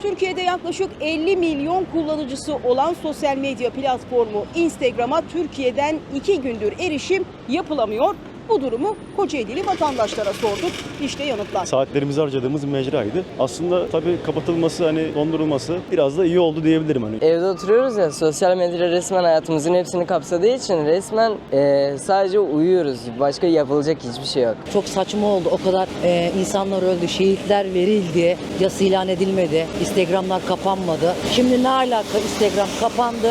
Türkiye'de yaklaşık 50 milyon kullanıcısı olan sosyal medya platformu Instagram'a Türkiye'den iki gündür erişim yapılamıyor. Bu durumu Kocaeli'li vatandaşlara sorduk. İşte yanıtlar. Saatlerimizi harcadığımız bir mecraydı. Aslında tabii kapatılması, hani dondurulması biraz da iyi oldu diyebilirim. Hani Evde oturuyoruz ya sosyal medya resmen hayatımızın hepsini kapsadığı için resmen eee, sadece uyuyoruz. Başka yapılacak hiçbir şey yok. Çok saçma oldu. O kadar e, insanlar öldü, şehitler verildi, yas ilan edilmedi, Instagram'lar kapanmadı. Şimdi ne alaka Instagram kapandı,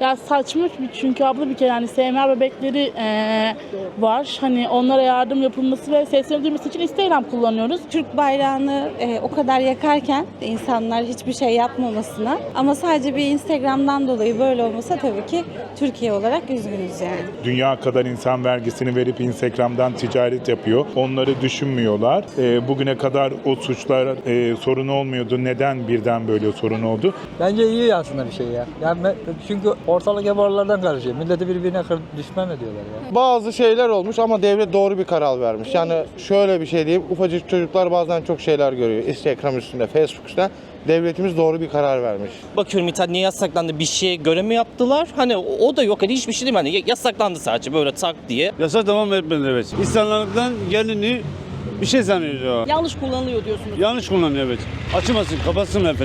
Ya saçma çünkü abla bir kere yani SMA bebekleri eee, var. Hani onlara yardım yapılması ve seslerini duyması için Instagram kullanıyoruz. Türk bayrağını e, o kadar yakarken insanlar hiçbir şey yapmamasına ama sadece bir Instagram'dan dolayı böyle olmasa tabii ki Türkiye olarak üzgünüz yani. Dünya kadar insan vergisini verip Instagram'dan ticaret yapıyor. Onları düşünmüyorlar. Ee, bugüne kadar o suçlar e, sorun olmuyordu. Neden birden böyle sorun oldu? Bence iyi aslında bir şey ya. Yani ben- çünkü ortalık hep oralardan karışıyor. Milleti birbirine kır, düşman ediyorlar ya. Bazı şeyler olmuş ama devlet doğru bir karar vermiş. Yani şöyle bir şey diyeyim, ufacık çocuklar bazen çok şeyler görüyor. Instagram üstünde, Facebook üstünde. Devletimiz doğru bir karar vermiş. Bakıyorum internet niye yasaklandı bir şey göre mi yaptılar? Hani o o da yok hani hiçbir şey değil mi? Hani yasaklandı sadece böyle tak diye. Yasak devam etmedi evet. İnsanlardan kendini bir şey zannediyor. Yanlış kullanılıyor diyorsunuz. Yanlış kullanıyor evet. Açmasın, kapatsın efendim.